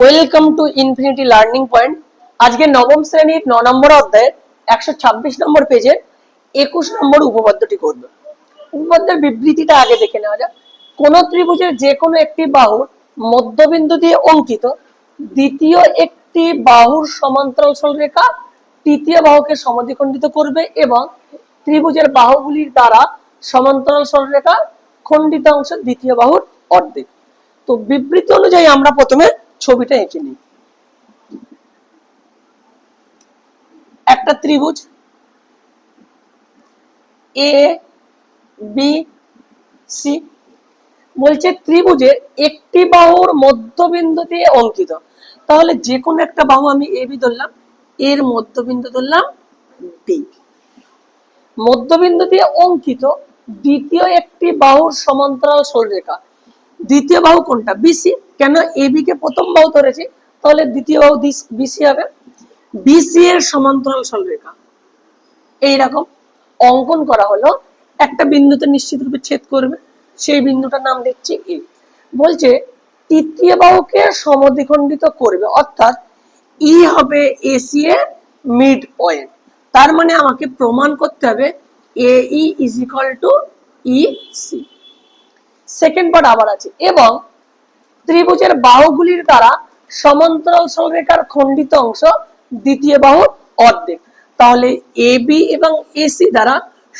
Welcome to infinity learning point আজকে নবম শ্রেণির ন নম্বর অধ্যায়ের একশো ছাব্বিশ নম্বর পেজের একুশ নম্বর উপপাদ্যটি করবে। উপপাদ্যের বিবৃতিটা আগে দেখে নেওয়া যাক। কোন ত্রিভুজের যে কোনো একটি বাহুর মধ্যবিন্দু দিয়ে অঙ্কিত দ্বিতীয় একটি বাহুর সমান্তরাল সরলরেখা তৃতীয় বাহুকে সমদ্বিখণ্ডিত করবে এবং ত্রিভুজের বাহুগুলির দ্বারা সমান্তরাল সরলরেখা খণ্ডিত অংশ দ্বিতীয় বাহুর অর্ধেক। তো বিবৃতি অনুযায়ী আমরা প্রথমে ছবিটা এঁকে নিই। একটা ত্রিভুজ। এ বি সি বলছে ত্রিভুজের একটি বাহুর মধ্যবিন্দু দিয়ে অঙ্কিত। তাহলে যে কোনো একটা বাহু আমি এ বি ধরলাম। এর মধ্যবিন্দু ধরলাম ডি মধ্যবিন্দু দিয়ে অঙ্কিত দ্বিতীয় একটি বাহুর সমান্তরাল সরলরেখা। দ্বিতীয় বাহু কোনটা? বিসি কেন? এবি কে প্রথম বাহু ধরেছি, তাহলে দ্বিতীয় বাহু বিসি হবে। বিসি এর সমান্তরাল সরলরেখা। এইরকম অঙ্কন করা হলো। একটা বিন্দুতে নিশ্চিত রূপে ছেদ করবে। সেই বিন্দুটার নাম দিচ্ছি এ বলছে, তৃতীয় বাহুকে সমদ্বিখণ্ডিত করবে। অর্থাৎ ই হবে এসি এর মিড পয়েন্ট তার মানে আমাকে প্রমাণ করতে হবে A is equal to E C second part আবার আছে। এবং ত্রিভুজের বাহুগুলির দ্বারা সমান্তরাল সরলরেখার খণ্ডিত অংশ দ্বিতীয় বাহু অর্ধেক। তাহলে এ বি এবং এসি দ্বারা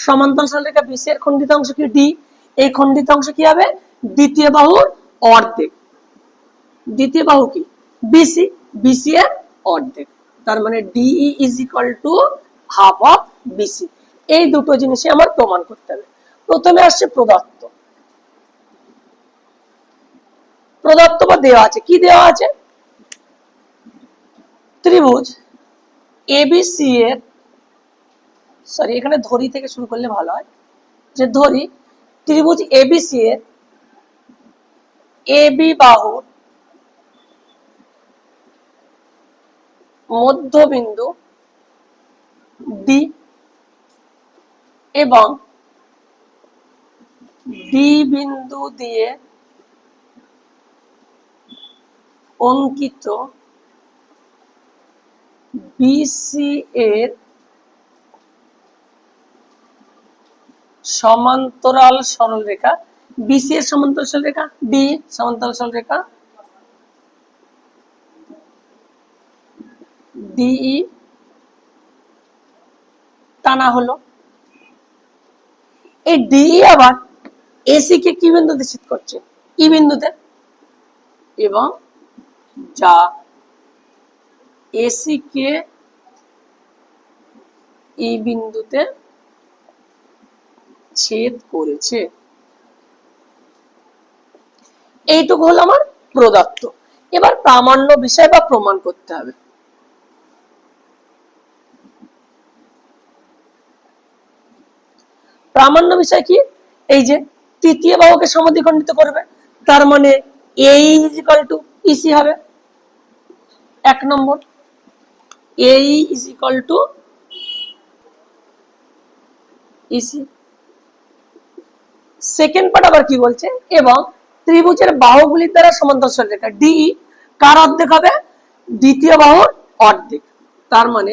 সমান্তরাল সরলরেখা বিসি এর খণ্ডিত অংশ কি ডি এই খণ্ডিত অংশ কি হবে? দ্বিতীয় বাহুর অর্ধেক। দ্বিতীয় বাহু কি? বিসি বিসি এর অর্ধেক। তার মানে DE is equal to half of BC এই দুটো জিনিসই আমার প্রমাণ করতে হবে। প্রথমে আসছে প্রদত্ত। প্রদত্ত বা দেওয়া আছে? কি দেওয়া আছে? ত্রিভুজ এবিসি এর সরি এখানে ধরি থেকে শুরু করলে ভালো হয়। যে ধরি, ত্রিভুজ এবিসি এর এবি বাহুর মধ্যবিন্দু ডি এবং ডি বিন্দু দিয়ে অঙ্কিত বিসি এর সমান্তরাল সরলরেখা, বিসি এর সমান্তরাল সরলরেখা ডি সমান্তরাল সরলরেখা, ডিই টানা হলো। এই ডিই আবার এসি কে কি বিন্দুতে ছেদ করছে? ই বিন্দুতে এবং যা এসি কে ই বিন্দুতে ছেদ করেছে। এইটুকু হলো আমার প্রদত্ত। এবার প্রামাণ্য বিষয় বা প্রমাণ করতে হবে। প্রামাণ্য বিষয় কি? এই যে তৃতীয় বাহুকে সমদ্বিখণ্ডিত করবে, তার মানে এ ইজ টু ইসি হবে। এক নম্বর। A is equal to EC second part আবার কি বলছে? এবং ত্রিভুজের বাহুগুলির দ্বারা সমান্তরাল সরলরেখা ডি কার অর্ধেক হবে? দ্বিতীয় বাহুর অর্ধেক। তার মানে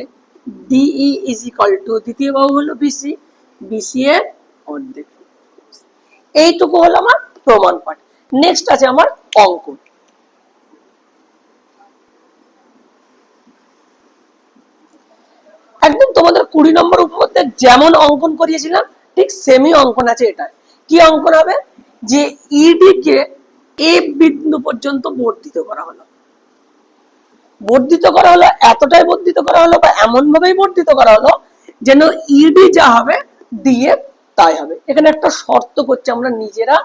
ডিই ইজ ইকাল টু দ্বিতীয় বাহু হলো বিসি বিসি এর অর্ধেক। এইটুকু হলো আমার প্রমাণ পাঠ নেক্সট আছে আমার অঙ্কন একদম তোমাদের কুড়ি নম্বর উপপাদ্যে যেমন অঙ্কন করিয়েছিলাম, ঠিক সেমই অঙ্কন আছে এটা কি অঙ্কন হবে? যে ইডি কে এ বিন্দু পর্যন্ত বর্ধিত করা হলো। বর্ধিত করা হলো, এতটাই বর্ধিত করা হলো বা এমন ভাবেই বর্ধিত করা হলো যেন ইডি যা হবে ডিএফ তাই হবে। এখানে একটা শর্ত করছে আমরা নিজেরা,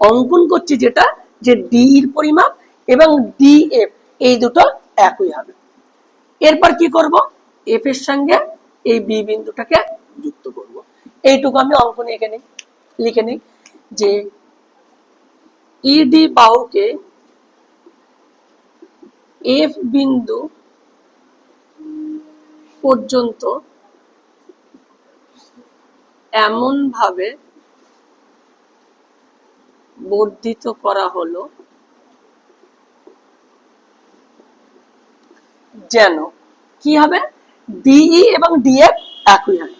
অঙ্কন করছি যেটা, যে ডি এর পরিমাপ এবং ডিএফ এই দুটো একই হবে। এরপর কি করব? এফ এর সঙ্গে এই বি বিন্দুটাকে যুক্ত করব। এইটুকু আমি অঙ্কনে এখানে লিখে নিই যে ইডি বাহুকে এফ বিন্দু পর্যন্ত এমন ভাবে বর্ধিত করা হলো যেন কি হবে? ডিই এবং ডিএফ একই হয়।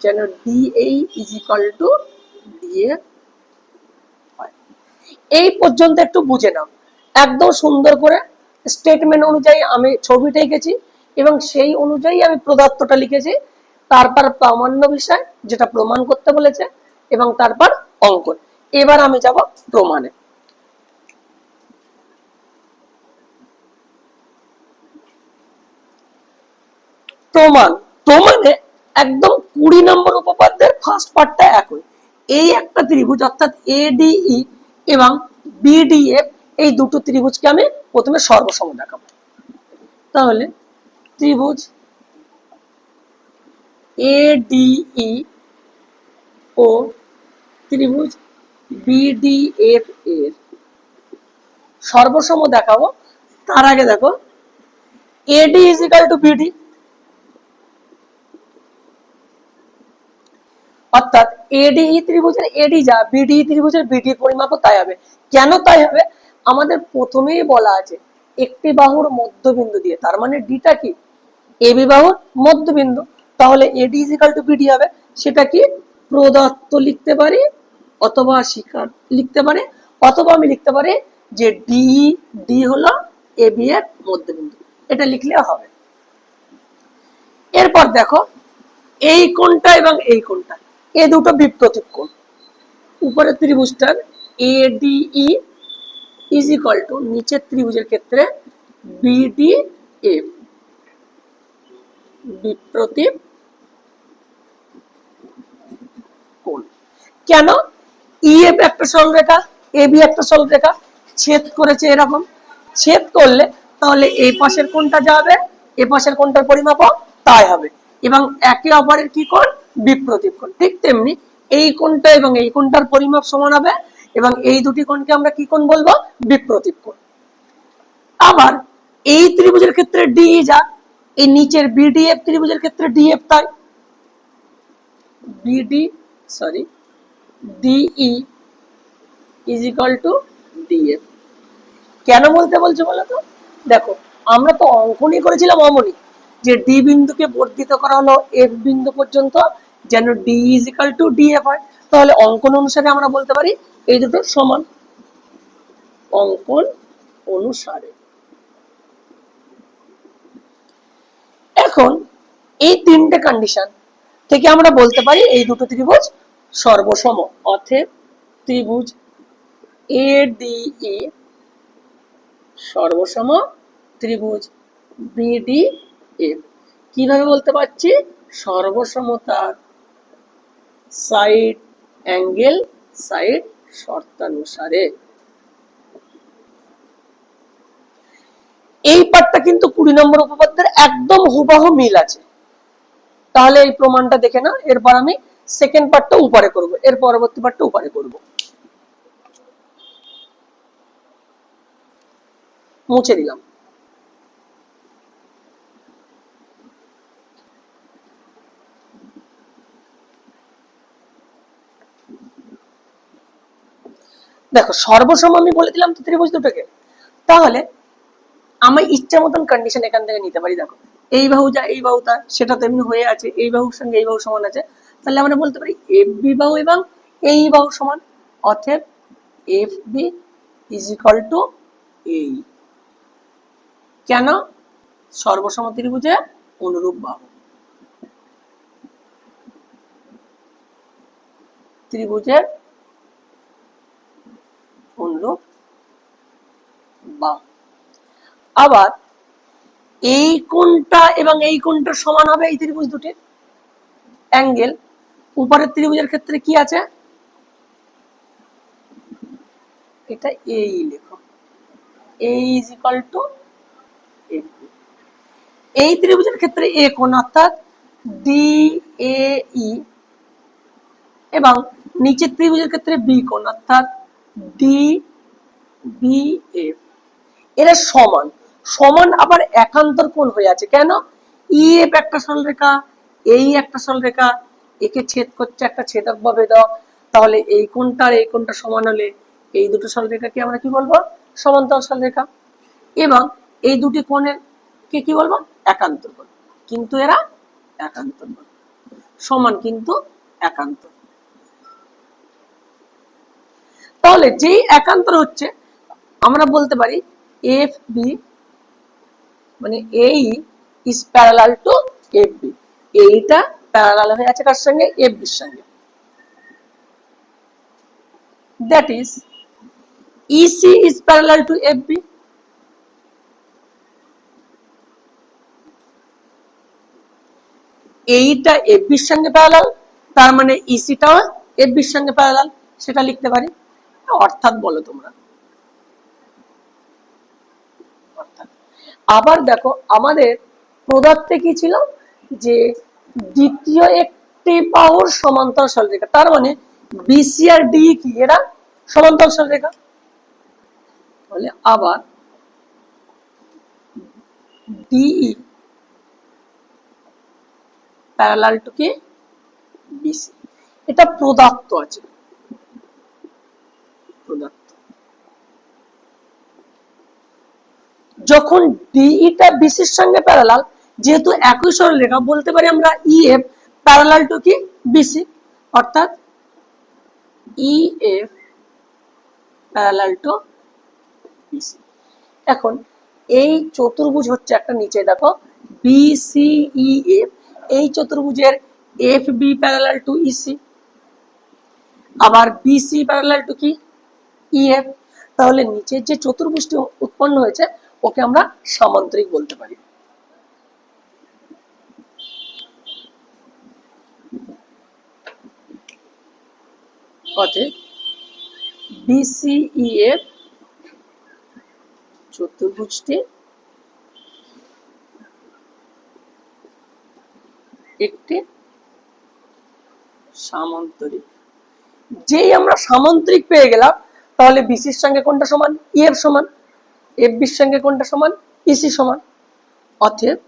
যেন DAE is equal to DF এই পর্যন্ত একটু বুঝে নাও। একদম সুন্দর করে স্টেটমেন্ট অনুযায়ী আমি ছবিটা এঁকেছি এবং সেই অনুযায়ী আমি প্রদত্তটা লিখেছি। তারপর প্রামাণ্য বিষয়, যেটা প্রমাণ করতে বলেছে এবং তারপর অঙ্কন। এবার আমি যাব প্রমাণে। প্রমাণ, প্রমাণে একদম কুড়ি নম্বর উপপাদ্যের ফার্স্ট পার্টটা একই। এই একটা ত্রিভুজ অর্থাৎ এডিই এবং বিডিএফ এই দুটো ত্রিভুজকে আমি প্রথমে সর্বসম দেখাবো। তাহলে ত্রিভুজ এডিই ও ত্রিভুজ বিডিএফ এর। সর্বসম দেখাবো, তার আগে দেখো A D is to B D অর্থাৎ এডিই ত্রিভুজের এডি যা বিডি ত্রিভুজের বিডি পরিমাপও তাই হবে। কেন তাই হবে? আমাদের প্রথমেই বলা আছে, একটি বাহুর মধ্যবিন্দু দিয়ে। তার মানে ডিটা কি? এবি বাহুর মধ্যবিন্দু। তাহলে AD is equal to BD হবে। সেটা কি? প্রদত্ত লিখতে পারি অথবা স্বীকার লিখতে পারি অথবা আমি লিখতে পারি যে ডি ডি হলো এবি এর মধ্যবিন্দু। এটা লিখলে হবে। এরপর দেখো, এই কোনটা এবং এই কোণটা। এ দুটো বিপ্রতীপ কোণ উপরের ত্রিভুজটার A DE is equal to নিচের ত্রিভুজের ক্ষেত্রে বিডি এফ বিপ্রতীপ কোণ কেন? ইএফ একটা সরলরেখা এবি একটা সরলরেখা ছেদ করেছে এরকম। ছেদ করলে তাহলে এই পাশের কোণটা যাবে, এ পাশের কোণটার পরিমাপ তাই হবে। এবং একে অপরের কি কোণ? বিপ্রতীপ কোণ। ঠিক তেমনি এই কোণটা এবং এই কোণটার পরিমাপ সমান হবে এবং এই দুটি কোণকে আমরা কি কোণ বলব? বিপ্রতীপ কোণ। আবার এই ত্রিভুজের ক্ষেত্রে ডি যা, এই নিচের বিডিএফ ত্রিভুজের ক্ষেত্রে ডিএফ তাই। BD sorry DE is equal to DF কেন বলতে বলছো বলো তো? দেখো, আমরা তো অঙ্কনই করেছিলাম অমনি। যে ডি বিন্দুকে বর্ধিত করা হলো এফ বিন্দু পর্যন্ত, যেন D is equal to DF হয়। তাহলে অঙ্কন অনুসারে আমরা বলতে পারি এই দুটো সমান। অঙ্কন অনুসারে। এখন এই তিনটে কন্ডিশন থেকে আমরা বলতে পারি এই দুটো ত্রিভুজ সর্বসম, অতএব ত্রিভুজ এ ডিই সর্বসম, ত্রিভুজ বিডি এফ কীভাবে বলতে পারছি? সর্বসমতার সাইড অ্যাঙ্গেল, সাইড শর্তানুসারে। এই পার্টটা কিন্তু কুড়ি নম্বর উপপাদ্যের একদম হুবাহু মিল আছে। তাহলে এই প্রমাণটা দেখে না এরপর আমি সেকেন্ড পার্টটা উপরে করব, এর পরবর্তী পার্টটা উপরে করব। মুছে দিলাম। দেখো সর্বসম আমি বলে দিলাম তো ত্রিভুজ দুটোকে। তাহলে আমি ইচ্ছা মতন কন্ডিশন এখান থেকে নিতে পারি, দেখো। এই বাহু যা, এই বাহু তা, সেটা তেমনি হয়ে আছে, এই বাহুর সঙ্গে এই বাহু সমান আছে। তাহলে আমরা বলতে পারি এফ বি বাহু এবং এই বাহু সমান, অতএব F B is equal to এই কেন? সর্বসম ত্রিভুজে অনুরূপ বাহু। ত্রিভুজের অনুরূপ বাহু আবার এই কোণটা এবং এই কোণটা সমান হবে এই ত্রিভুজ দুটির অ্যাঙ্গেল উপরের ত্রিভুজের ক্ষেত্রে কি আছে? এটা এই লেখো। এই ইকাল টু এই ত্রিভুজের ক্ষেত্রে এ কোণ, অর্থাৎ ডি এ ই এবং নিচের ত্রিভুজের ক্ষেত্রে বি কোণ, অর্থাৎ ডি বি এ এরা সমান। সমান আবার একান্তর কোণ হয়ে আছে। কেন? ই এফ একটা সরলরেখা এই একটা সরলরেখা একে ছেদ করছে একটা ছেদক বা ভেদক তাহলে এই কোণটা আর এই কোণটা সমান হলে এই দুটো সরলরেখাকে আমরা কি বলব? সমান্তর সরলরেখা এবং এই দুটি কোণের কে কি বলব? একান্তর কোণ। কিন্তু এরা একান্তর বলব সমান কিন্তু একান্তর তাহলে যেই একান্তর হচ্ছে, আমরা বলতে পারি এফ বি মানে এই is parallel to F B এইটা প্যারালাল হয়ে আছে কার সঙ্গে? এফ বির সঙ্গে। That is EC is parallel to F B এইটা এফ বির সঙ্গে প্যারালাল তার মানে ইসিটাও এফ বির সঙ্গে প্যারালাল সেটা লিখতে পারি। অর্থাৎ বলো তোমরা। আবার দেখো আমাদের পদার্থে কি ছিল? যে দ্বিতীয় একটি বাহুর সমান্তরাল সরলরেখা, তার মানে বিসি আর ডি কি? এরা সমান্তরাল সরলরেখা। তাহলে আবার ডিই প্যারালাল টু কি? বিসি এটা প্রদাত্ত আছে। প্রদত্ত। যখন ডিইটা বিসির সঙ্গে প্যারালাল যেহেতু একই সরলরেখা বলতে পারি আমরা ইএফ প্যারালাল টু কি? বিসি অর্থাৎ E F parallel to B C এখন এই চতুর্ভুজ হচ্ছে একটা নিচে, দেখো বিসিইএফ এই চতুর্ভুজের F B parallel to EC আবার বিসি প্যারালাল টু কি? ইএফ তাহলে নিচের যে চতুর্ভুজটি উৎপন্ন হয়েছে ওকে আমরা সামান্তরিক বলতে পারি। অতএব বিসিইএফ চতুর্ভুজটি একটি সামান্তরিক। যেই আমরা সামান্তরিক পেয়ে গেলাম, তাহলে বিসির সঙ্গে কোনটা সমান? ইএফ সমান। এফ বির সঙ্গে কোনটা সমান? ইসি সমান। অতএব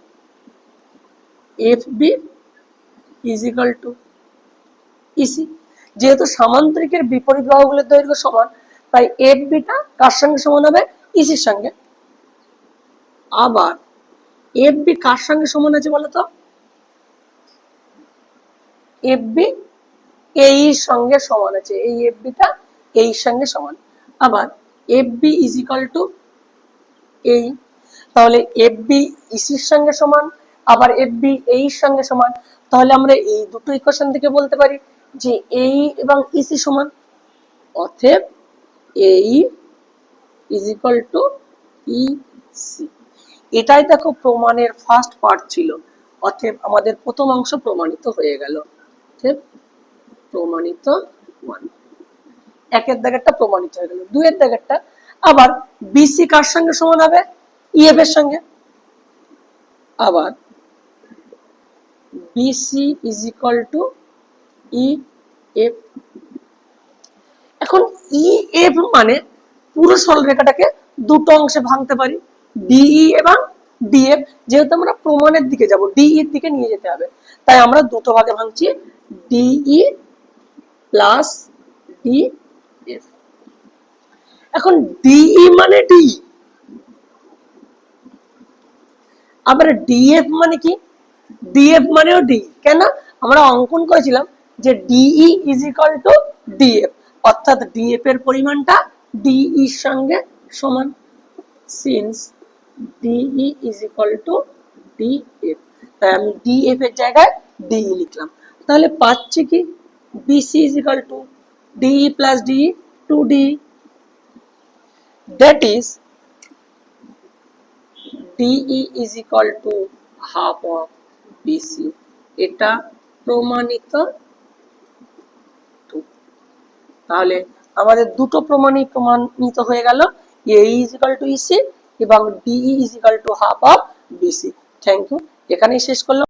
F B is equal to EC যেহেতু সামান্তরিকের বিপরীত বাহুগুলোর দৈর্ঘ্য সমান, তাই এফ বিটা কার সঙ্গে সমান হবে? ইসির সঙ্গে। আবার এফ বি কার সঙ্গে সমান আছে বলতো? এফ বি এই সঙ্গে সমান আছে। এই এফ বিটা এই সঙ্গে সমান। আবার F B is equal to এই, তাহলে এফ বি ইসির সঙ্গে সমান, আবার এফ বি এই সঙ্গে সমান, তাহলে আমরা এই দুটো ইকুয়েশন থেকে বলতে পারি যে এই এবং ইসি সমান। অতএব এই is equal to E C এটাই দেখো প্রমাণের ফার্স্ট পার্ট ছিল। অতএব আমাদের প্রথম অংশ প্রমাণিত হয়ে গেল। অতএব প্রমাণিত ওয়ান একের দাগেরটা প্রমাণিত হয়ে গেল। দুইয়ের দাগেরটা আবার বিসি কার সঙ্গে সমান হবে? ইএফ এর সঙ্গে। আবার BC is equal to E F এখন ই এফ মানে পুরো সরলরেখাটাকে দুটো অংশে ভাঙতে পারি। ডিই এবং ডিএফ যেহেতু আমরা প্রমাণের দিকে যাব ডিই এর দিকে নিয়ে যেতে হবে। তাই আমরা দুটো ভাগে ভাঙছি। ডিই প্লাস ডি এফ এখন ডিই মানে ডি আবার ডিএফ মানে কি? ডিএফ মানেও ডি কেন? আমরা অঙ্কন করেছিলাম যে DE is equal to DF অর্থাৎ ডিএফ এর পরিমাণটা ডিই এর সঙ্গে সমান। Since DE is equal to DF তাই আমি ডিএফ এর জায়গায় ডিই লিখলাম। তাহলে পাচ্ছি কি? BC is equal to DE plus D two D that is DE is equal to half of BC এটা প্রমাণিত। তাহলে আমাদের দুটো প্রমাণই প্রমাণিত হয়ে গেল। A is equal to EC এবং DE is equal to half of BC thank you এখানেই শেষ করলাম।